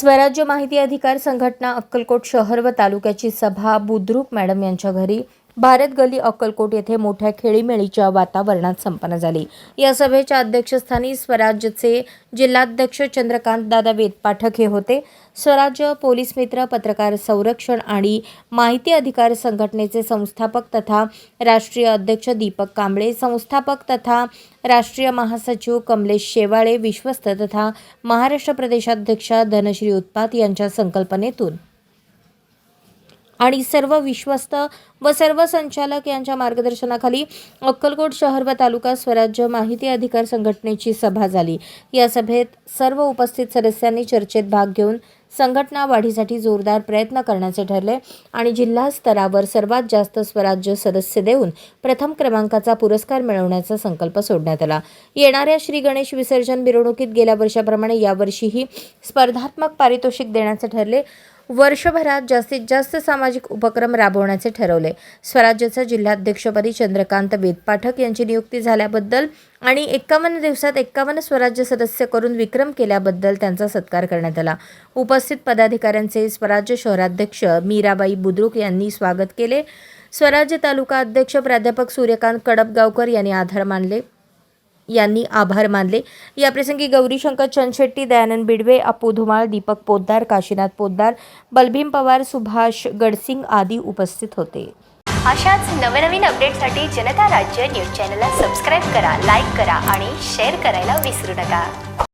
स्वराज्य माहिती अधिकार संघटना अक्कलकोट शहर व तालुक्याची सभा बुद्रुक मॅडम यांच्या घरी भारत गली अक्कलकोट येथे मोठ्या खेळीमेळीच्या वातावरणात संपन्न झाली. या सभेच्या अध्यक्षस्थानी स्वराज्यचे जिल्हाध्यक्ष चंद्रकांत दादा वेदपाठक हे होते. स्वराज्य पोलीस मित्र पत्रकार संरक्षण आणि माहिती अधिकार संघटनेचे संस्थापक तथा राष्ट्रीय अध्यक्ष दीपक कांबळे संस्थापक तथा राष्ट्रीय महासचिव कमलेश शेवाळे विश्वस्त तथा महाराष्ट्र प्रदेशाध्यक्षा धनश्री उत्पात यांच्या संकल्पनेतून आणि सर्व विश्वस्त व सर्व संचालक यांच्या मार्गदर्शनाखाली अक्कलकोट शहर व तालुका स्वराज्य माहिती अधिकार संघटनेची सभा झाली. या सभेत सर्व उपस्थित सदस्यांनी चर्चेत भाग घेऊन संघटना वाढीसाठी जोरदार प्रयत्न करण्याचे ठरले आणि जिल्हा स्तरावर सर्वात जास्त स्वराज्य सदस्य देऊन प्रथम क्रमांकाचा पुरस्कार मिळवण्याचा संकल्प सोडण्यात आला. येणाऱ्या श्री गणेश विसर्जन मिरवणुकीत गेल्या वर्षाप्रमाणे यावर्षीही स्पर्धात्मक पारितोषिक देण्याचे ठरले. वर्षभरात जास्तीत जास्त सामाजिक उपक्रम राबवण्याचे ठरवले. स्वराज्याचा जिल्हाध्यक्षपदी चंद्रकांत वेदपाठक यांची नियुक्ती झाल्याबद्दल आणि एक्कावन्न दिवसात एक्कावन्न स्वराज्य सदस्य करून विक्रम केल्याबद्दल त्यांचा सत्कार करण्यात आला. उपस्थित पदाधिकाऱ्यांचे स्वराज्य शहराध्यक्ष मीराबाई बुद्रुक यांनी स्वागत केले. स्वराज्य तालुका अध्यक्ष प्राध्यापक सूर्यकांत कडपगावकर यांनी आधार मानले. यांनी आभार मानले. याप्रसंगी गौरीशंकर चंदशेट्टी दयानंद बिडवे अपू धुमाळ दीपक पोद्दार काशीनाथ पोद्दार बलभीम पवार सुभाष गडसिंग आदी उपस्थित होते. अशाच नवनवीन अपडेटसाठी जनता राज्य न्यूज चॅनलला सबस्क्राईब करा लाईक करा आणि शेअर करायला विसरू नका.